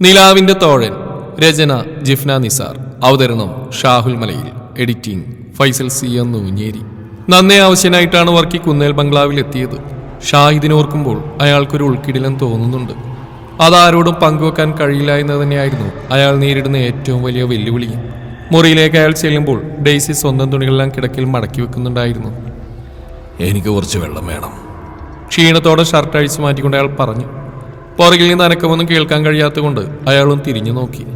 നിലാവിന്റെ തോഴൻ രചന ജിഫ്ന നിസാർ. അവതരണം ഷാഹുൽ മലയിൽ. Editing Faisal C എന്ന് ഊഞ്ഞേരി നന്നേ ആവശ്യനായിട്ടാണ് വർക്കി കുന്നേൽ ബംഗ്ലാവിൽ എത്തിയത്. ഷാഹിദിനോർക്കുമ്പോൾ അയാൾക്കൊരു ഉൾക്കിടിലം തോന്നുന്നുണ്ട്. അതാരോടും പങ്കുവെക്കാൻ കഴിയില്ല എന്ന് തന്നെയായിരുന്നു അയാൾ നേരിടുന്ന ഏറ്റവും വലിയ വെല്ലുവിളി. മുറിയിലേക്ക് അയാൾ ചെല്ലുമ്പോൾ ഡെയ്സി സ്വന്തം തുണികളെല്ലാം കിടക്കിൽ മടക്കി വെക്കുന്നുണ്ടായിരുന്നു. എനിക്ക് കുറച്ച് വെള്ളം വേണം. ക്ഷീണത്തോടെ ഷർട്ട് അഴിച്ചു മാറ്റിക്കൊണ്ട് അയാൾ പറഞ്ഞു പുറകിൽ നിന്ന് അനക്കമൊന്നും കേൾക്കാൻ കഴിയാത്തതുകൊണ്ട് അയാളും തിരിഞ്ഞു നോക്കി.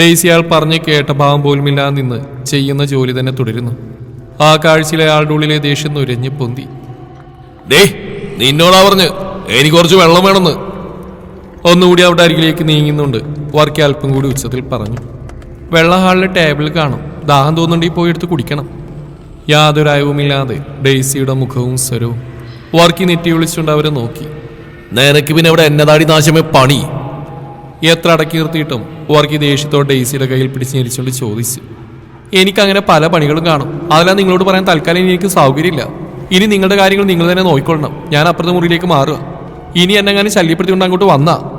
ഡെയ്സി അയാൾ പറഞ്ഞ് കേട്ട ഭാവം പോലുമില്ലാതെ നിന്ന് ചെയ്യുന്ന ജോലി തന്നെ തുടരുന്നു. ആ കാഴ്ചയിൽ അയാളുടെ ഉള്ളിലെ ദേഷ്യം നുരഞ്ഞു പൊന്തി. ഡേ നിന്നോടാ പറഞ്ഞ് എനിക്ക് കുറച്ച് വെള്ളം വേണമെന്ന്. ഒന്നുകൂടി അവിടെ അരികിലേക്ക് നീങ്ങുന്നുണ്ട്. വർക്കി അല്പം കൂടി ഉച്ചത്തിൽ പറഞ്ഞു. വെള്ളം ഹാളിലെ ടേബിളിൽ കാണും. ദാഹം തോന്നുന്നുണ്ടെങ്കിൽ പോയി എടുത്ത് കുടിക്കണം. യാതൊരു അയവുമില്ലാതെ ഡെയ്സിയുടെ മുഖവും സ്വരവും വർക്കി നെറ്റി വിളിച്ചുകൊണ്ട് അവരെ നോക്കി. നിനക്ക് പിന്നെ ഇവിടെ എന്നതാടി നാശമേ പണി? എത്ര അടക്കി നിർത്തിയിട്ടും വർക്കി ദേഷ്യത്തോടെ ഡെയ്സിയുടെ കയ്യിൽ പിടിച്ച് ഞെരിച്ചുകൊണ്ട് ചോദിച്ചു. എനിക്കങ്ങനെ പല പണികളും കാണും. അതെല്ലാം നിങ്ങളോട് പറയാൻ തൽക്കാലം ഇനി എനിക്ക് സൗകര്യമില്ല. ഇനി നിങ്ങളുടെ കാര്യങ്ങൾ നിങ്ങൾ തന്നെ നോക്കിക്കൊള്ളണം. ഞാൻ അപ്പുറത്തെ മുറിയിലേക്ക് മാറുക. ഇനി എന്നെങ്ങാനും ശല്യപ്പെടുത്തിക്കൊണ്ട് അങ്ങോട്ട് വന്നാ.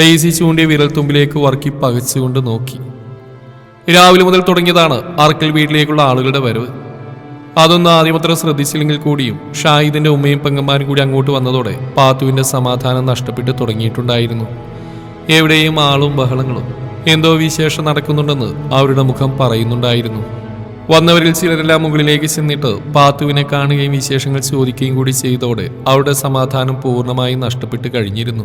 ഡെയ്സി ചൂണ്ടിയ വിരൽത്തുമ്പിലേക്ക് വർക്കി പകച്ചുകൊണ്ട് നോക്കി. രാവിലെ മുതൽ തുടങ്ങിയതാണ് അറക്കൽ വീട്ടിലേക്കുള്ള ആളുകളുടെ വരവ്. അതൊന്നും ആദ്യം ശ്രദ്ധിച്ചില്ലെങ്കിൽ കൂടിയും ഷാഹിദിന്റെ ഉമ്മയും പെങ്ങന്മാരും കൂടി അങ്ങോട്ട് വന്നതോടെ പാത്തുവിന്റെ സമാധാനം നഷ്ടപ്പെട്ട് തുടങ്ങിയിട്ടുണ്ടായിരുന്നു. എവിടെയും ആളും ബഹളങ്ങളും എന്തോ വിശേഷം നടക്കുന്നുണ്ടെന്ന് അവരുടെ മുഖം പറയുന്നുണ്ടായിരുന്നു. വന്നവരിൽ ചിലരെല്ലാം മുകളിലേക്ക് ചെന്നിട്ട് പാത്തുവിനെ കാണുകയും വിശേഷങ്ങൾ ചോദിക്കുകയും കൂടി ചെയ്തോടെ അവരുടെ സമാധാനം പൂർണമായും നഷ്ടപ്പെട്ട് കഴിഞ്ഞിരുന്നു.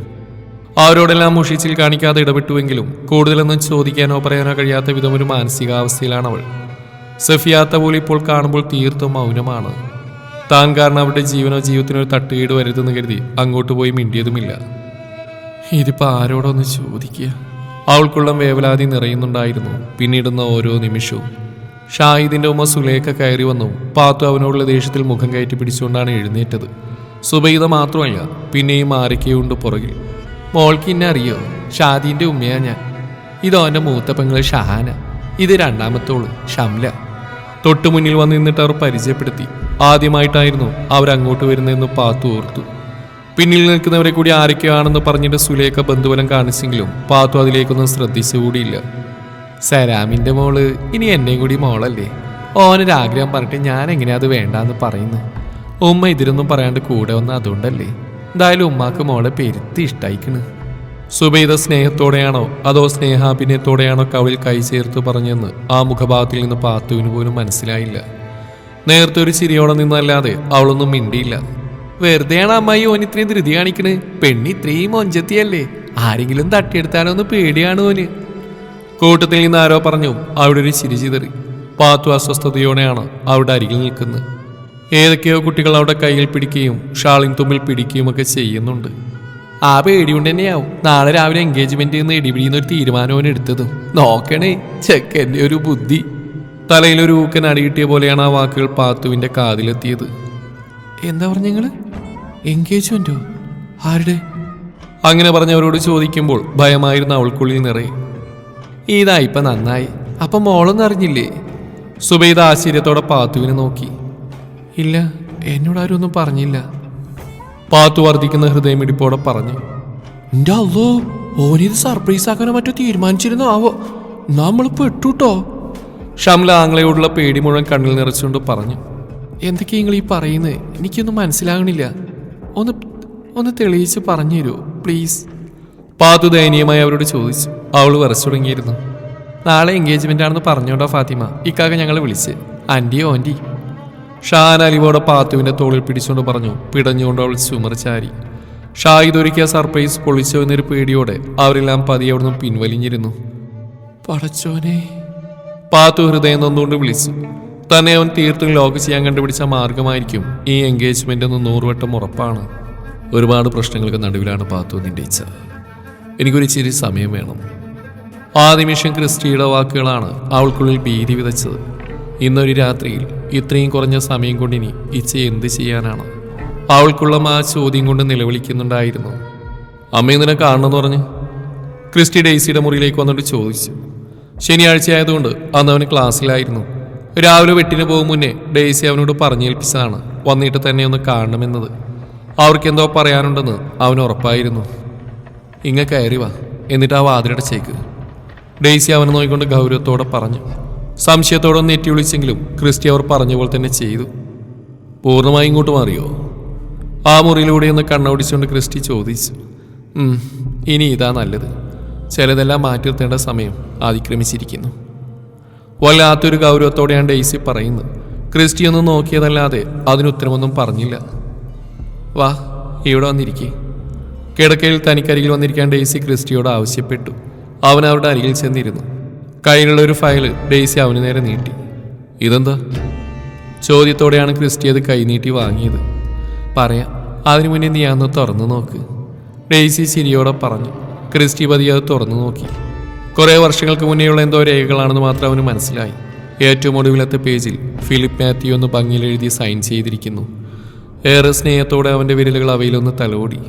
അവരോടെല്ലാം മുഷിച്ചിൽ കാണിക്കാതെ ഇടപെട്ടുവെങ്കിലും കൂടുതലൊന്നും ചോദിക്കാനോ പറയാനോ കഴിയാത്ത വിധം ഒരു മാനസികാവസ്ഥയിലാണ് അവൾ സഫിയാത്ത പോലും ഇപ്പോൾ കാണുമ്പോൾ തീർത്തും മൗനമാണ്. താൻ കാരണം അവരുടെ ജീവനോ ജീവിതത്തിനോ തട്ടുകേട് വരുതെന്ന് കരുതി അങ്ങോട്ട് പോയി മിണ്ടിയതുമില്ല. ഇതിപ്പോ ആരോടൊന്ന് ചോദിക്കുക. അവൾക്കുള്ള വേവലാതി നിറയുന്നുണ്ടായിരുന്നു. പിന്നീടുന്ന ഓരോ നിമിഷവും. ഷാഹിദിന്റെ ഉമ്മ സുലേഖ കയറി വന്നു. പാത്തു അവനോടുള്ള ദേഷ്യത്തിൽ മുഖം കയറ്റി പിടിച്ചുകൊണ്ടാണ് എഴുന്നേറ്റത്. സുബൈദ മാത്രമല്ല പിന്നെയും ആരൊക്കെയുണ്ട് പുറകിൽ. മോൾക്ക് ഇന്നെ അറിയോ? ഷാദീന്റെ ഉമ്മയാ ഞാൻ. ഇതോന്റെ മൂത്ത പെങ്ങൾ ഷഹാന. ഇത് രണ്ടാമത്തോൾ ഷംല. തൊട്ടു മുന്നിൽ വന്ന് നിന്നിട്ട് അവർ പരിചയപ്പെടുത്തി. ആദ്യമായിട്ടായിരുന്നു അവരങ്ങോട്ട് വരുന്നതെന്ന് പാത്തു ഓർത്തു. പിന്നിൽ നിൽക്കുന്നവരെ കൂടി ആരൊക്കെയാണെന്ന് പറഞ്ഞിട്ട് സുലേഖ ബന്ധുബലം കാണിച്ചെങ്കിലും പാത്തു അതിലേക്കൊന്നും ശ്രദ്ധിച്ചുകൂടിയില്ല സരാമിന്റെ മോൾ ഇനി എന്നെയും കൂടി മോളല്ലേ? ഓനൊരാഗ്രഹം പറഞ്ഞിട്ട് ഞാൻ എങ്ങനെയാ അത് വേണ്ടാന്ന് പറയുന്നു? ഉമ്മ ഇതിലൊന്നും പറയാണ്ട് കൂടെ വന്ന അതുകൊണ്ടല്ലേ? എന്തായാലും ഉമ്മാക്ക് മോളെ പെരുത്തി ഇഷ്ടായിക്കണ്. സുബൈദ സ്നേഹത്തോടെയാണോ അതോ സ്നേഹാഭിനയത്തോടെയാണോ കവിൽ കൈ ചേർത്ത് പറഞ്ഞെന്ന് ആ മുഖഭാഗത്തിൽ നിന്ന് പാത്തുവിന് പോലും മനസ്സിലായില്ല. നേരത്തെ ഒരു ചിരിയോടെ നിന്നല്ലാതെ അവളൊന്നും മിണ്ടിയില്ല. വെറുതെയാണ് അമ്മായി ഓൻ ഇത്രയും ധൃതി കാണിക്കണേ? പെണ്ണി ഇത്രയും ഒഞ്ചത്തിയല്ലേ ആരെങ്കിലും തട്ടിയെടുത്താലോ ഒന്ന് പേടിയാണ് ഓന്. കൂട്ടത്തിൽ നിന്ന് ആരോ പറഞ്ഞു അവിടെ ഒരു ചിരി ചിതറി. പാത്തു അസ്വസ്ഥതയോടെയാണ് അവിടെ അരികിൽ നിൽക്കുന്നത്. ഏതൊക്കെയോ കുട്ടികൾ അവിടെ കയ്യിൽ പിടിക്കുകയും ഷാളിൻ തുമ്പിൽ പിടിക്കുകയും ഒക്കെ ചെയ്യുന്നുണ്ട്. ആ പേടി കൊണ്ട് തന്നെയാവും. നാളെ രാവിലെ എൻഗേജ്മെന്റ് ഇടിപിടിയുന്ന ഒരു തീരുമാനവും എടുത്തതും. നോക്കണേ ചെക്കന്റെ ഒരു ബുദ്ധി. തലയിൽ ഒരു ഊക്കൻ അടികിട്ടിയ പോലെയാണ് ആ വാക്കുകൾ പാത്തുവിന്റെ കാതിലെത്തിയത്. എന്താ പറഞ്ഞ നിങ്ങൾ? എൻഗേജ്മെന്റോ ആരുടെ? അങ്ങനെ പറഞ്ഞവരോട് ചോദിക്കുമ്പോൾ ഭയമായിരുന്നു അവൾക്കുള്ളിൽ നിറയെ. ഇതാ ഇപ്പൊ നന്നായി. അപ്പൊ മോളൊന്നും അറിഞ്ഞില്ലേ? സുബൈദ ആശ്ചര്യത്തോടെ പാത്തുവിനെ നോക്കി. ഇല്ല എന്നോട് ആരും ഒന്നും പറഞ്ഞില്ല. പാത്തു വർദ്ധിക്കുന്ന ഹൃദയമിടിപ്പോടെ പറഞ്ഞു. എന്റെ അല്ലോ ഓനിത് സർപ്രൈസ് ആക്കാനോ മറ്റോ തീരുമാനിച്ചിരുന്നോ ആവോ നമ്മൾ പെട്ടുട്ടോ ഷംല ആങ്ങളയോടുള്ള പേടി മുഴുവൻ കണ്ണിൽ നിറച്ചുകൊണ്ട് പറഞ്ഞു. എന്തൊക്കെയാ നിങ്ങൾ ഈ പറയുന്നത് എനിക്കൊന്നും മനസ്സിലാകണില്ല. ഒന്ന് ഒന്ന് തെളിയിച്ച് പറഞ്ഞു തരുമോ പ്ലീസ് പാത്തു ദയനീയമായി അവരോട് ചോദിച്ചു. അവൾ വരച്ചു തുടങ്ങിയിരുന്നു. നാളെ എൻഗേജ്മെന്റ് ആണെന്ന് പറഞ്ഞോണ്ടോ ഫാത്തിമ. ഇക്കാക്ക ഞങ്ങൾ വിളിച്ച്. ആന്റി ഷാൻ അലിവോടെ പാത്തുവിന്റെ തോളിൽ പിടിച്ചുകൊണ്ട് പറഞ്ഞു പിടഞ്ഞുകൊണ്ട് അവൾ ചുമർച്ചാരി ചാരി. ഷാഹിദ് ഒരുക്കിയ സർപ്രൈസ് പൊളിച്ചോ എന്നൊരു പേടിയോടെ അവരെല്ലാം പതിയെ അവിടുന്ന് പിൻവലിഞ്ഞിരുന്നു. പടച്ചോനെ. പാത്തു ഹൃദയം നിന്നുകൊണ്ട് വിളിച്ചു. തന്നെ അവൻ തീർത്തും ലോക്ക് ചെയ്യാൻ കണ്ടുപിടിച്ച മാർഗമായിരിക്കും ഈ എൻഗേജ്മെന്റ് എന്ന് നൂറുവട്ടം ഉറപ്പാണ്. ഒരുപാട് പ്രശ്നങ്ങൾക്ക് നടുവിലാണ് പാത്തു നിന്റെ ഇച്ഛ. എനിക്കൊരു ഇച്ചിരി സമയം വേണം. ആ നിമിഷം ക്രിസ്റ്റിയുടെ വാക്കുകളാണ് അവൾക്കുള്ളിൽ ഭീതി വിതച്ചത്. ഇന്നൊരു രാത്രിയിൽ ഇത്രയും കുറഞ്ഞ സമയം കൊണ്ട് ഇനി ഇച്ച എന്ത് ചെയ്യാനാണ്? അവൾക്കുള്ള ആ ചോദ്യം കൊണ്ട് നിലവിളിക്കുന്നുണ്ടായിരുന്നു. അമ്മ ഇന്നിനെ കാണണമെന്ന് പറഞ്ഞ് ക്രിസ്റ്റി ഡേസിയുടെ മുറിയിലേക്ക് വന്നിട്ട് ചോദിച്ചു. ശനിയാഴ്ച ആയതുകൊണ്ട് അന്ന് അവന് ക്ലാസ്സിലായിരുന്നു. രാവിലെ വെട്ടിന് പോകും മുന്നേ ഡേസി അവനോട് പറഞ്ഞേൽപ്പിച്ചതാണ് വന്നിട്ട് തന്നെ ഒന്ന് കാണണമെന്നത്. അവർക്ക് എന്തോ പറയാനുണ്ടെന്ന് അവൻ ഉറപ്പായിരുന്നു. ഇങ്ങ കയറി വാ എന്നിട്ട് ആ വാതിലടച്ചേക്ക്. ഡേസി അവനെ നോക്കിക്കൊണ്ട് ഗൗരവത്തോടെ പറഞ്ഞു. സംശയത്തോടെ നെറ്റി വിളിച്ചെങ്കിലും ക്രിസ്റ്റി അവർ പറഞ്ഞ പോലെ തന്നെ ചെയ്തു. പൂർണമായി ഇങ്ങോട്ട് മാറിയോ? ആ മുറിയിലൂടെ ഒന്ന് കണ്ണോടിച്ചുകൊണ്ട് ക്രിസ്റ്റി ചോദിച്ചു. ഇനി ഇതാ നല്ലത്. ചിലതെല്ലാം മാറ്റി നിർത്തേണ്ട സമയം അതിക്രമിച്ചിരിക്കുന്നു. വല്ലാത്തൊരു ഗൗരവത്തോടെയാണ് ഡെയ്സി പറയുന്നത്. ക്രിസ്റ്റി ഒന്ന് നോക്കിയതല്ലാതെ അതിനുത്തരമൊന്നും പറഞ്ഞില്ല. വാ ഇവിടെ വന്നിരിക്കേ. കിടക്കയിൽ തനിക്കരികിൽ വന്നിരിക്കാൻ ഡെയ്സി ക്രിസ്റ്റിയോട് ആവശ്യപ്പെട്ടു. അവൻ അവരുടെ അരികിൽ ചെന്നിരുന്നു. കയ്യിലുള്ള ഒരു ഫയൽ ഡെയ്സി അവന് നേരെ നീട്ടി. ഇതെന്താ? ചോദ്യത്തോടെയാണ് ക്രിസ്റ്റി അത് കൈനീട്ടി വാങ്ങിയത്. പറയാം അതിനു മുന്നേ നീ അന്ന് തുറന്നു നോക്ക്. ഡെയ്സി ചിരിയോടെ പറഞ്ഞു. ക്രിസ്റ്റി പതി അത് തുറന്നു നോക്കി. കുറേ വർഷങ്ങൾക്ക് മുന്നേയുള്ള എന്തോ രേഖകളാണെന്ന് മാത്രം അവന് മനസ്സിലായി. ഏറ്റവും ഒടുവിലത്തെ പേജിൽ ഫിലിപ്പ് മാത്യു എന്ന് ഭംഗിയിൽ എഴുതി സൈൻ ചെയ്തിരിക്കുന്നു. ഏറെ സ്നേഹത്തോടെ അവന്റെ വിരലുകൾ അവയിലൊന്ന് തലോടി.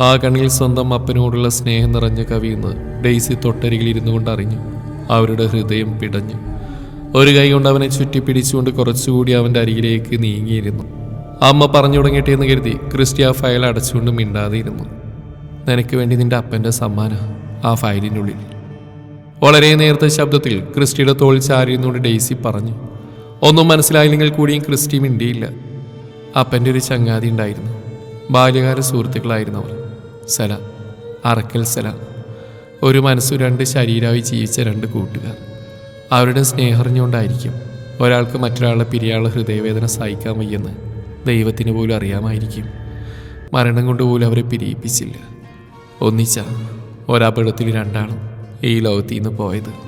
ആ കണ്ണിൽ സ്വന്തം അപ്പനോടുള്ള സ്നേഹം നിറഞ്ഞ കവിയുന്ന് ഡെയ്സി തൊട്ടരികിൽ ഇരുന്നു കൊണ്ട് അറിഞ്ഞു. അവരുടെ ഹൃദയം പിടഞ്ഞു. ഒരു കൈ കൊണ്ട് അവനെ ചുറ്റി പിടിച്ചുകൊണ്ട് കുറച്ചുകൂടി അവന്റെ അരികിലേക്ക് നീങ്ങിയിരുന്നു. അമ്മ പറഞ്ഞു തുടങ്ങിയിട്ടെന്ന് കരുതി ക്രിസ്റ്റി ആ ഫയൽ അടച്ചുകൊണ്ട് മിണ്ടാതെ ഇരുന്നു നിനക്ക് വേണ്ടി നിന്റെ അപ്പന്റെ സമ്മാനം ആ ഫയലിനുള്ളിൽ വളരെ നേരത്തെ ശബ്ദത്തിൽ ക്രിസ്റ്റിയുടെ തോൾ ചാരിയെന്നുകൊണ്ട് ഡെയ്സി പറഞ്ഞു. ഒന്നും മനസ്സിലായില്ലെങ്കിൽ കൂടിയും ക്രിസ്റ്റി മിണ്ടിയില്ല. അപ്പന്റെ ഒരു ചങ്ങാതി ഉണ്ടായിരുന്നു. ബാല്യകാല സുഹൃത്തുക്കളായിരുന്നവർ സല. അറക്കൽ സലാം. ഒരു മനസ്സു രണ്ട് ശരീരമായി ജീവിച്ച രണ്ട് കൂട്ടുകാർ. അവരുടെ സ്നേഹറിഞ്ഞുകൊണ്ടായിരിക്കും ഒരാൾക്ക് മറ്റൊരാളുടെ പിരിയാളുടെ ഹൃദയവേദന സഹിക്കാൻ വയ്യെന്ന് ദൈവത്തിന് പോലും അറിയാമായിരിക്കും. മരണം കൊണ്ട് പോലും അവരെ പിരിയിപ്പിച്ചില്ല. ഒന്നിച്ച ഒരപകടത്തിൽ രണ്ടാളും ഈ ലോകത്തിൽ നിന്ന് പോയത്.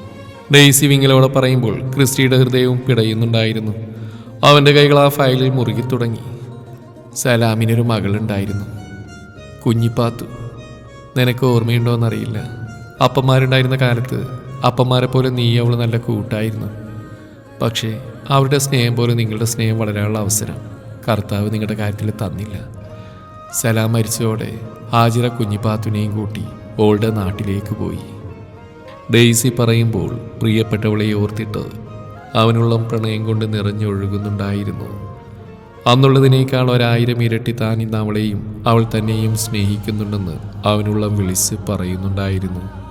ഡെയ്സി വിങ്ങലോടെ പറയുമ്പോൾ ക്രിസ്റ്റിയുടെ ഹൃദയവും പിടയുന്നുണ്ടായിരുന്നു. അവന്റെ കൈകൾ ആ ഫയലിൽ മുറുകി തുടങ്ങി. സലാമിനൊരു മകളുണ്ടായിരുന്നു. കുഞ്ഞിപ്പാത്തു. നിനക്ക് ഓർമ്മയുണ്ടോ എന്നറിയില്ല. അപ്പന്മാരുണ്ടായിരുന്ന കാലത്ത് അപ്പന്മാരെ പോലെ നീ അവൾ നല്ല കൂട്ടായിരുന്നു. പക്ഷേ അവരുടെ സ്നേഹം പോലെ നിങ്ങളുടെ സ്നേഹം വളരാനുള്ള അവസരം കർത്താവ് നിങ്ങളുടെ കാര്യത്തിൽ തന്നില്ല. സലാം മരിച്ചതോടെ ഹാജിറ കുഞ്ഞിപ്പാത്തുനെയും കൂട്ടി ഓളുടെ നാട്ടിലേക്ക് പോയി. ഡെയ്സി പറയുമ്പോൾ പ്രിയപ്പെട്ടവളെ ഓർത്തിട്ട് അവനുള്ള പ്രണയം കൊണ്ട് നിറഞ്ഞൊഴുകുന്നുണ്ടായിരുന്നു അന്നുള്ളതിനേക്കാൾ ഒരായിരം ഇരട്ടി താൻ ഇന്ന് അവളെയും അവൾ തന്നെയും സ്നേഹിക്കുന്നുണ്ടെന്ന് അവനുള്ള വിളിച്ച് പറയുന്നുണ്ടായിരുന്നു.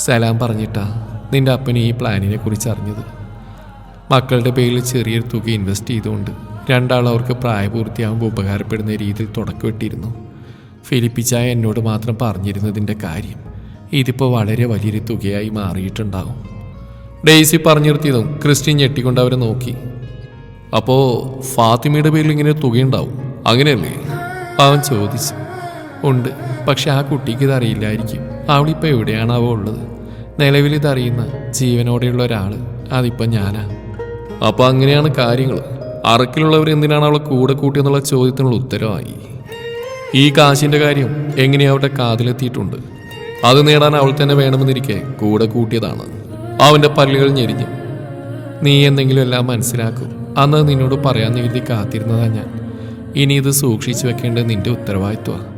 സലാം പറഞ്ഞിട്ടാ നിന്റെ അപ്പൻ ഈ പ്ലാനിനെ കുറിച്ച് അറിഞ്ഞത്. മക്കളുടെ പേരിൽ ചെറിയൊരു തുക ഇൻവെസ്റ്റ് ചെയ്തുകൊണ്ട് രണ്ടാൾ അവർക്ക് പ്രായപൂർത്തിയാകുമ്പോൾ ഉപകാരപ്പെടുന്ന രീതിയിൽ തുടക്കമിട്ടിരുന്നു. ഫിലിപ്പിച്ചായ എന്നോട് മാത്രം പറഞ്ഞിരുന്നതിന്റെ കാര്യം ഇതിപ്പോൾ വളരെ വലിയൊരു തുകയായി മാറിയിട്ടുണ്ടാവും ഡെയ്സി പറഞ്ഞു നിർത്തിയതും ക്രിസ്ത്യൻ ഞെട്ടിക്കൊണ്ട് അവരെ നോക്കി. അപ്പോൾ ഫാത്തിമയുടെ പേരിൽ ഇങ്ങനെ തുകയുണ്ടാവും? അങ്ങനെയല്ലേ? അവൻ ചോദിച്ചു. ഉണ്ട്. പക്ഷെ ആ കുട്ടിക്ക് ഇത് അറിയില്ലായിരിക്കും. അവളിപ്പോൾ എവിടെയാണാവോ ഉള്ളത്? നിലവിൽ ഇതറിയുന്ന ജീവനോടെയുള്ള ഒരാൾ അതിപ്പോൾ ഞാനാ. അപ്പോൾ അങ്ങനെയാണ് കാര്യങ്ങൾ. അറക്കിലുള്ളവർ എന്തിനാണ് അവളെ കൂടെ കൂട്ടിയെന്നുള്ള ചോദ്യത്തിനുള്ള ഉത്തരവായി? ഈ കാശിന്റെ കാര്യം എങ്ങനെയാ അവരുടെ കാതിലെത്തിയിട്ടുണ്ട്? അത് നേടാൻ അവൾ തന്നെ വേണമെന്നിരിക്കെ കൂടെ കൂട്ടിയതാണ്. അവന്റെ പല്ലുകൾ ഞെരിഞ്ഞു. നീ എന്തെങ്കിലും എല്ലാം മനസ്സിലാക്കും. അന്ന് നിന്നോട് പറയാൻ എഴുതി കാത്തിരുന്നതാണ് ഞാൻ. ഇനി ഇത് സൂക്ഷിച്ചു വെക്കേണ്ടത് നിന്റെ ഉത്തരവാദിത്വമാണ്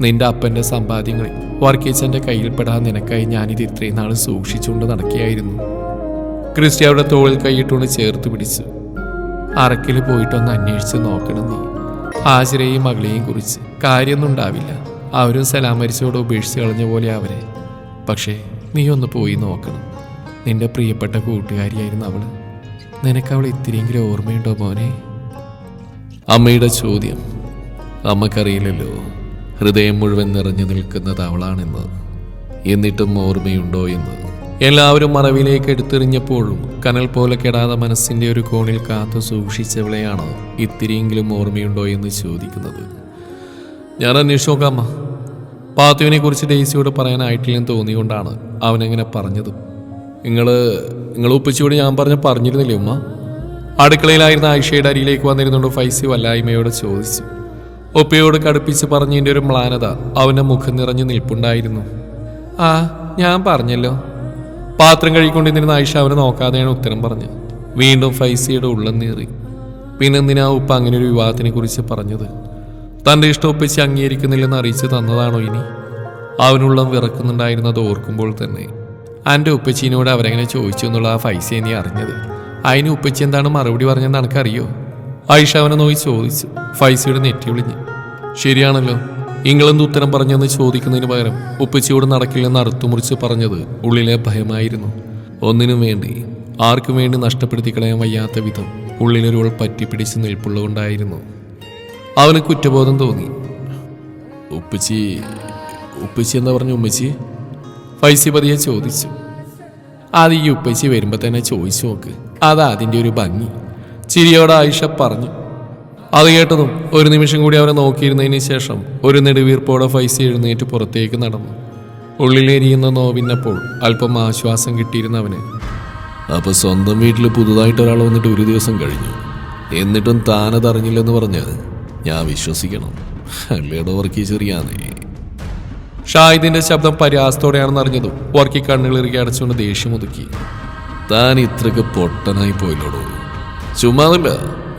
നിന്റെ അപ്പന്റെ സമ്പാദ്യങ്ങളിൽ വർക്കീച്ചന്റെ കയ്യിൽപ്പെടാൻ നിനക്കായി ഞാനിത് ഇത്രയും നാൾ സൂക്ഷിച്ചുകൊണ്ട് നടക്കുകയായിരുന്നു. ക്രിസ്റ്റി അവിടെ തോളിൽ കൈയിട്ടുകൊണ്ട് ചേർത്ത് പിടിച്ചു അറക്കിൽ പോയിട്ടൊന്ന് അന്വേഷിച്ച് നോക്കണം നീ. ഹാജിരയും മകളെയും കുറിച്ച് കാര്യമൊന്നും ഉണ്ടാവില്ല. അവരും സലാം മരിച്ചോട് ഉപേക്ഷിച്ച് കളഞ്ഞ പോലെ അവരെ. പക്ഷേ നീ ഒന്ന് പോയി നോക്കണം. നിന്റെ പ്രിയപ്പെട്ട കൂട്ടുകാരിയായിരുന്നു അവൾ. നിനക്ക് അവൾ ഇത്തിരിയെങ്കിലും ഓർമ്മയുണ്ടോ മോനെ? അമ്മയുടെ ചോദ്യം. അമ്മക്കറിയില്ലല്ലോ. ഹൃദയം മുഴുവൻ നിറഞ്ഞു നിൽക്കുന്നത് അവളാണെന്ന് എന്നിട്ടും ഓർമ്മയുണ്ടോ എന്ന്. എല്ലാവരും മറവിലേക്ക് എടുത്തെറിഞ്ഞപ്പോഴും കനൽ പോലെ കെടാതെ മനസ്സിന്റെ ഒരു കോണിൽ കാത്തു സൂക്ഷിച്ചവളെയാണ് ഇത്തിരിയെങ്കിലും ഓർമ്മയുണ്ടോ എന്ന് ചോദിക്കുന്നത്. ഞാൻ അന്വേഷിച്ചു നോക്കാമ്മ പാത്തുവിനെ കുറിച്ച് ഡേസിയോട് പറയാനായിട്ടില്ലെന്ന് തോന്നിയുകൊണ്ടാണ് അവനങ്ങനെ പറഞ്ഞത്. നിങ്ങൾ നിങ്ങൾ ഉപ്പച്ചിയോട് ഞാൻ പറഞ്ഞ പറഞ്ഞിരുന്നില്ലേ ഉമ്മ? അടുക്കളയിലായിരുന്ന ആയിഷയുടെ അരിയിലേക്ക് വന്നിരുന്നുകൊണ്ട് ഫൈസി വല്ലായ്മയോട് ചോദിച്ചു. ഒപ്പയോട് കടുപ്പിച്ച് പറഞ്ഞതിന്റെ ഒരു മ്ലാനത അവന്റെ മുഖം നിറഞ്ഞു നിൽപ്പുണ്ടായിരുന്നു. ആ ഞാൻ പറഞ്ഞല്ലോ. പാത്രം കഴിക്കൊണ്ടിരുന്ന ആയിഷ അവനെ നോക്കാതെയാണ് ഉത്തരം പറഞ്ഞത്. വീണ്ടും ഫൈസിയുടെ ഉള്ളം നീറി. പിന്നെന്തിനാ ഉപ്പ അങ്ങനെ ഒരു വിവാഹത്തിനെ കുറിച്ച് പറഞ്ഞത്? തന്റെ ഇഷ്ടം ഒപ്പിച്ച് അംഗീകരിക്കുന്നില്ലെന്ന് അറിയിച്ച് തന്നതാണോ ഇനി? അവനുള്ളം വിറക്കുന്നുണ്ടായിരുന്നത് ഓർക്കുമ്പോൾ തന്നെ. എന്റെ ഉപ്പച്ചീനോട് അവരെങ്ങനെ ചോദിച്ചു എന്നുള്ള ആ ഫൈസ നീ അറിഞ്ഞത്. അതിന് ഉപ്പച്ചി എന്താണ് മറുപടി പറഞ്ഞതെന്ന് എനിക്കറിയോ ആയിഷ അവനെ നോക്കി ചോദിച്ചു. ഫൈസയുടെ നെറ്റി വിളിഞ്ഞു ശരിയാണല്ലോ. ഇംഗ്ലണ്ട് ഉത്തരം പറഞ്ഞെന്ന് ചോദിക്കുന്നതിന് പകരം ഉപ്പച്ചിയോട് നടക്കില്ലെന്ന് അറുത്തുമുറിച്ച് പറഞ്ഞത് ഉള്ളിലെ ഭയമായിരുന്നു. ഒന്നിനും വേണ്ടി ആർക്കും വേണ്ടി നഷ്ടപ്പെടുത്തി കളയാൻ വയ്യാത്ത വിധം ഉള്ളിലൊരുവൾ പറ്റിപ്പിടിച്ച് നിൽപ്പുള്ളതുകൊണ്ടായിരുന്നു. അവന് കുറ്റബോധം തോന്നി. ഉപ്പച്ചി ഉപ്പച്ചി എന്ന് പറഞ്ഞു ഉമ്മച്ചി? ഫൈസി പതിയെ ചോദിച്ചു. അത് ഈ ഉപ്പച്ചി വരുമ്പോൾ തന്നെ ചോദിച്ചു നോക്ക്. അതാ അതിന്റെ ഒരു ഭംഗി. ചിരിയോടെ ആയിഷ പറഞ്ഞു. അത് കേട്ടതും ഒരു നിമിഷം കൂടി അവരെ നോക്കിയിരുന്നതിന് ശേഷം ഒരു നെടുവീർപ്പോടെ ഫൈസി എഴുന്നേറ്റ് പുറത്തേക്ക് നടന്നു. ഉള്ളിലെരിയുന്ന നോവിന്നപ്പോൾ അല്പം ആശ്വാസം കിട്ടിയിരുന്ന അവന് അപ്പൊ സ്വന്തം വീട്ടിൽ പുതുതായിട്ട് ഒരാൾ വന്നിട്ട് ഒരു ദിവസം കഴിഞ്ഞു. എന്നിട്ടും താനതറിഞ്ഞില്ലെന്ന് പറഞ്ഞ് ഞാൻ വിശ്വസിക്കണം. അല്ലേടോ വർക്കി ചെറിയാന്നേ. ഷാഹിദിന്റെ ശബ്ദം പരിഹാസത്തോടെയാണെന്ന് അറിഞ്ഞതും വർക്കി കണ്ണുകളിറുകി അടച്ചുകൊണ്ട് ദേഷ്യം ഒതുക്കി. താൻ ഇത്രക്ക് പൊട്ടനായി പോയില്ലോടോ? ചുമ്മാതല്ല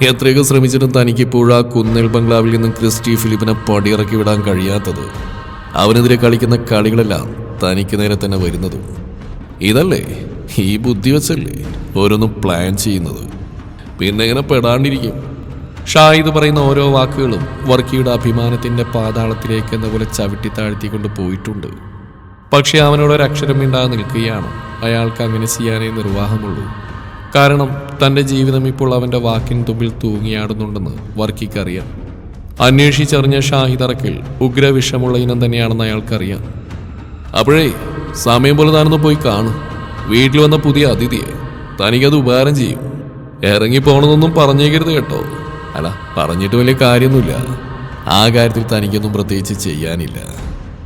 എത്രയൊക്കെ ശ്രമിച്ചിട്ടും തനിക്ക് ഇപ്പോഴും ആ കുന്നേൽ ബംഗ്ലാവിൽ നിന്നും ക്രിസ്റ്റി ഫിലിപ്പിനെ പടിയിറക്കി വിടാൻ കഴിയാത്തത്. അവനെതിരെ കളിക്കുന്ന കളികളെല്ലാം തനിക്ക് നേരെ തന്നെ വരുന്നതും. ഇതല്ലേ? ഈ ബുദ്ധി വെച്ചല്ലേ ഓരോന്നും പ്ലാൻ ചെയ്യുന്നത്. പിന്നെ എങ്ങനെ പെടാണ്ടിരിക്കും. ഷാഹിദ് പറയുന്ന ഓരോ വാക്കുകളും വർക്കിയുടെ അഭിമാനത്തിന്റെ പാതാളത്തിലേക്ക് എന്ന പോലെ ചവിട്ടി താഴ്ത്തിക്കൊണ്ട് പോയിട്ടുണ്ട്. പക്ഷേ അവനോട് ഒരു അക്ഷരം മിണ്ടാതെ നിൽക്കുകയാണ്. അയാൾക്ക് അങ്ങനെ ചെയ്യാനേ നിർവാഹമുള്ളൂ. കാരണം തന്റെ ജീവിതം ഇപ്പോൾ അവന്റെ വാക്കിൻ തുമ്പിൽ തൂങ്ങിയാടുന്നുണ്ടെന്ന് വർക്കിക്കറിയാം. അന്വേഷിച്ചറിഞ്ഞ ഷാഹിദ് അറക്കിൽ ഉഗ്രവിഷമുള്ള ഇനം തന്നെയാണെന്ന് അയാൾക്കറിയാം. അപ്പോഴേ സമയം പോലെ താനൊന്ന് പോയി കാണും. വീട്ടിൽ വന്ന പുതിയ അതിഥിയെ. തനിക്കത് ഉപകാരം ചെയ്യും. ഇറങ്ങി പോകണമെന്നൊന്നും പറഞ്ഞേക്കരുത് കേട്ടോ. അല്ല പറഞ്ഞിട്ട് വലിയ കാര്യമൊന്നുമില്ല. ആ കാര്യത്തിൽ തനിക്കൊന്നും പ്രത്യേകിച്ച് ചെയ്യാനില്ല.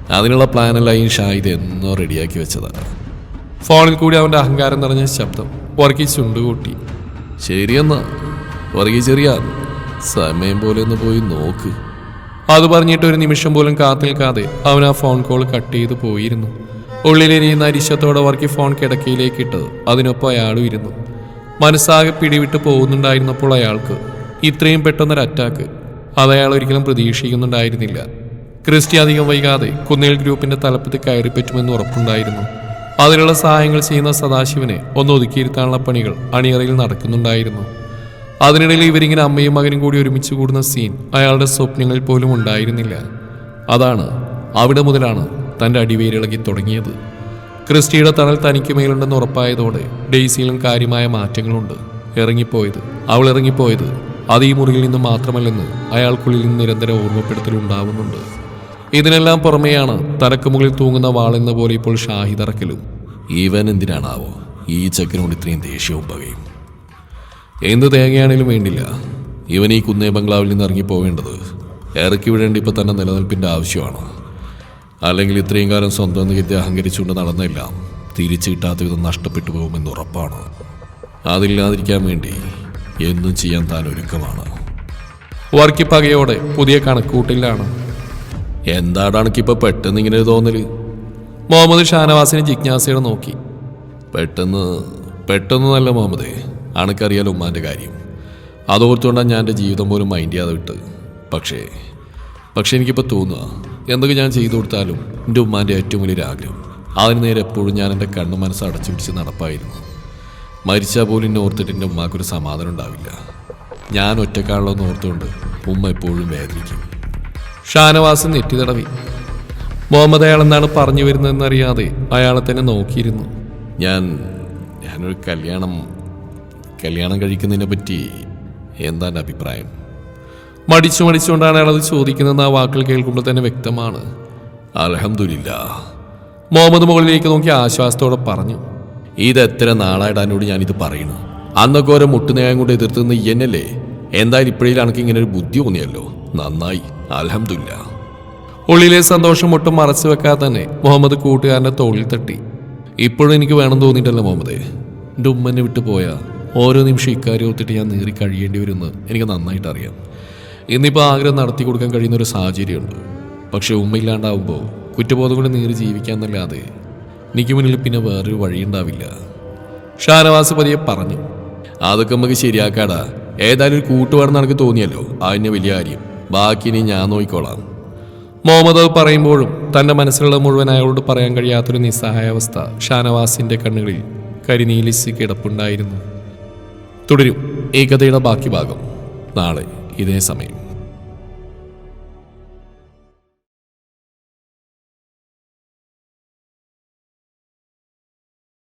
അതിനുള്ള പ്ലാനെല്ലാം ഈ ഷാഹിദ് എന്നോ റെഡിയാക്കി വെച്ചതാണ്. ഫോണിൽ കൂടി അവന്റെ അഹങ്കാരം നിറഞ്ഞ ശബ്ദം. വർക്കി ചുണ്ടുകൂട്ടി ശരിയെന്നാ. വർഗീ ചെറിയ സമയം പോലെ ഒന്ന് പോയി നോക്ക്. അത് പറഞ്ഞിട്ട് ഒരു നിമിഷം പോലും കാത്തു നിൽക്കാതെ അവൻ ആ ഫോൺ കോൾ കട്ട് ചെയ്ത് പോയിരുന്നു. ഉള്ളിലെരിയുന്ന അരിശത്തോടെ വർക്കി ഫോൺ കിടക്കയിലേക്ക് ഇട്ടത്. അതിനൊപ്പം അയാളും ഇരുന്നു. മനസ്സാകെ പിടിവിട്ട് പോകുന്നുണ്ടായിരുന്നപ്പോൾ അയാൾക്ക് ഇത്രയും പെട്ടെന്നൊരു അറ്റാക്ക് അത് അയാൾ ഒരിക്കലും പ്രതീക്ഷിക്കുന്നുണ്ടായിരുന്നില്ല. ക്രിസ്റ്റി അധികം വൈകാതെ കുന്നേൽ ഗ്രൂപ്പിന്റെ തലപ്പത്ത് കയറിപ്പറ്റുമെന്ന് ഉറപ്പുണ്ടായിരുന്നു. അതിനുള്ള സഹായങ്ങൾ ചെയ്യുന്ന സദാശിവനെ ഒന്ന് ഒതുക്കിയിരുത്താനുള്ള പണികൾ അണിയറയിൽ നടക്കുന്നുണ്ടായിരുന്നു. അതിനിടയിൽ ഇവരിങ്ങനെ അമ്മയും മകനും കൂടി ഒരുമിച്ച് കൂടുന്ന സീൻ അയാളുടെ സ്വപ്നങ്ങളിൽ പോലും ഉണ്ടായിരുന്നില്ല. അതാണ് അവിടെ മുതലാണ് തന്റെ അടിവേരിളകി തുടങ്ങിയത്. ക്രിസ്റ്റിയുടെ തണൽ തനിക്ക് മേലുണ്ടെന്ന് ഉറപ്പായതോടെ ഡെയ്സിയിലും കാര്യമായ മാറ്റങ്ങളുണ്ട്. ഇറങ്ങിപ്പോയത് അവൾ ഇറങ്ങിപ്പോയത് അത് ഈ മുറിയിൽ നിന്ന് മാത്രമല്ലെന്ന് അയാൾക്കുള്ളിൽ നിന്ന് നിരന്തരം ഓർമ്മപ്പെടുത്തൽ ഉണ്ടാവുന്നുണ്ട് ഇതിനെല്ലാം പുറമെയാണ് തലക്ക് മുകളിൽ തൂങ്ങുന്ന വാളെന്ന പോലെ ഇപ്പോൾ ഷാഹിദ് ഇറക്കലും ഇവൻ എന്തിനാണാവോ ഈ ചെക്കനോട് ഇത്രയും ദേഷ്യവും പകയും. എന്ത് തേങ്ങയാണേലും വേണ്ടില്ല. ഇവൻ ഈ കുന്നേ ബംഗ്ലാവിൽ നിന്ന് ഇറങ്ങി പോവേണ്ടത് ഇറക്കി വിടേണ്ടി ഇപ്പം തന്നെ നിലനിൽപ്പിന്റെ ആവശ്യമാണ്. അല്ലെങ്കിൽ ഇത്രയും കാലം സ്വന്തം എന്ന് കരുതി അഹങ്കരിച്ചുകൊണ്ട് നടന്നെല്ലാം തിരിച്ചു കിട്ടാത്ത വിധം നഷ്ടപ്പെട്ടു പോകുമെന്ന് ഉറപ്പാണ്. അതില്ലാതിരിക്കാൻ വേണ്ടി എന്നും ചെയ്യാൻ താൻ ഒരുക്കമാണ്. വർക്കിപ്പകയോടെ പുതിയ കണക്കൂട്ടിലാണ് എന്താണ് അണക്കിപ്പോൾ പെട്ടെന്ന് ഇങ്ങനെ തോന്നൽ? മുഹമ്മദ് ഷാനവാസിനെ ജിജ്ഞാസയോടെ നോക്കി. പെട്ടെന്ന് പെട്ടെന്ന് നല്ല മുഹമ്മദ് അണക്കറിയാലോ ഉമ്മാന്റെ കാര്യം. അതോർത്തുകൊണ്ടാണ് ഞാൻ എന്റെ ജീവിതം പോലും മൈൻഡ് ചെയ്യാതെ വിട്ടത് പക്ഷേ പക്ഷെ എനിക്കിപ്പോൾ തോന്നുക എന്തൊക്കെ ഞാൻ ചെയ്തു കൊടുത്താലും എന്റെ ഉമ്മാന്റെ ഏറ്റവും വലിയൊരു ആഗ്രഹം. അതിന് നേരെ എപ്പോഴും ഞാൻ എന്റെ കണ്ണു മനസ്സ് അടച്ചു പിടിച്ച് നടപ്പായിരുന്നു. മരിച്ചാൽ പോലും എന്നെ ഓർത്തിട്ട് എന്റെ ഉമ്മാക്കൊരു സമാധാനം ഉണ്ടാവില്ല. ഞാൻ ഒറ്റക്കാണല്ലോ എന്ന് ഓർത്തുകൊണ്ട് ഉമ്മ എപ്പോഴും വേദനിക്കും. ഷാനവാസ് നെറ്റി തടവി മുഹമ്മദ് അയാൾ എന്താണ് പറഞ്ഞു വരുന്നതെന്നറിയാതെ അയാളെ തന്നെ നോക്കിയിരുന്നു. ഞാൻ ഞാനൊരു കല്യാണം കല്യാണം കഴിക്കുന്നതിനെ പറ്റി എന്താണ് അഭിപ്രായം? മടിച്ചു മടിച്ചുകൊണ്ടാണ് അയാൾ അത് ചോദിക്കുന്നതെന്ന് ആ വാക്കുകൾ കേൾക്കുമ്പോൾ തന്നെ വ്യക്തമാണ്. അലഹമില്ല മുഹമ്മദ് മുകളിലേക്ക് നോക്കി ആശ്വാസത്തോടെ പറഞ്ഞു. ഇത് എത്ര നാളായിട്ട് എന്നോട് ഞാനിത് പറയുന്നു അന്നൊക്കെ ഓരോ മുട്ടുനേയം കൊണ്ട് എതിർത്തുന്ന എന്നല്ലേ? എന്തായാലും ഇപ്പോഴേ എനിക്ക് ഇങ്ങനെ ഒരു ബുദ്ധി തോന്നിയല്ലോ. നന്നായി. അലഹമില്ല ഉള്ളിലെ സന്തോഷം ഒട്ടും മറച്ചു വെക്കാതെ തന്നെ മുഹമ്മദ് കൂട്ടുകാരന്റെ തോളിൽ തട്ടി. ഇപ്പോഴും എനിക്ക് വേണം തോന്നിയിട്ടല്ല മുഹമ്മദേ? എന്റെ ഉമ്മനെ വിട്ടു പോയാൽ ഓരോ നിമിഷം ഇക്കാര്യം ഒത്തിട്ട് ഞാൻ നേറി കഴിയേണ്ടി വരുമെന്ന് എനിക്ക് നന്നായിട്ട് അറിയാം. ഇന്നിപ്പോൾ ആഗ്രഹം നടത്തി കൊടുക്കാൻ കഴിയുന്ന ഒരു സാഹചര്യമുണ്ട്. പക്ഷെ ഉമ്മയില്ലാണ്ടാവുമ്പോൾ കുറ്റബോധം കൊണ്ട് നീറി ജീവിക്കാമെന്നല്ലാതെ എനിക്ക് മുന്നിൽ പിന്നെ വേറൊരു വഴിയുണ്ടാവില്ല. ഷാനവാസ് പതിയെ പറഞ്ഞു അതൊക്കെ നമുക്ക് ശരിയാക്കാടാ. ഏതായാലും ഒരു കൂട്ടുപാടെന്ന് എനിക്ക് തോന്നിയല്ലോ. അതിന് വലിയ കാര്യം. ബാക്കി ഇനി ഞാൻ നോക്കിക്കോളാം മുഹമ്മദ് പറയുമ്പോഴും തന്റെ മനസ്സിലുള്ള മുഴുവൻ അയാളോട് പറയാൻ കഴിയാത്തൊരു നിസ്സഹായാവസ്ഥ ഷാനവാസിന്റെ കണ്ണുകളിൽ കരിനീലിസ് കിടപ്പുണ്ടായിരുന്നു. തുടരും ഈ കഥയുടെ ബാക്കി ഭാഗം. നാളെ ഇതേ സമയം.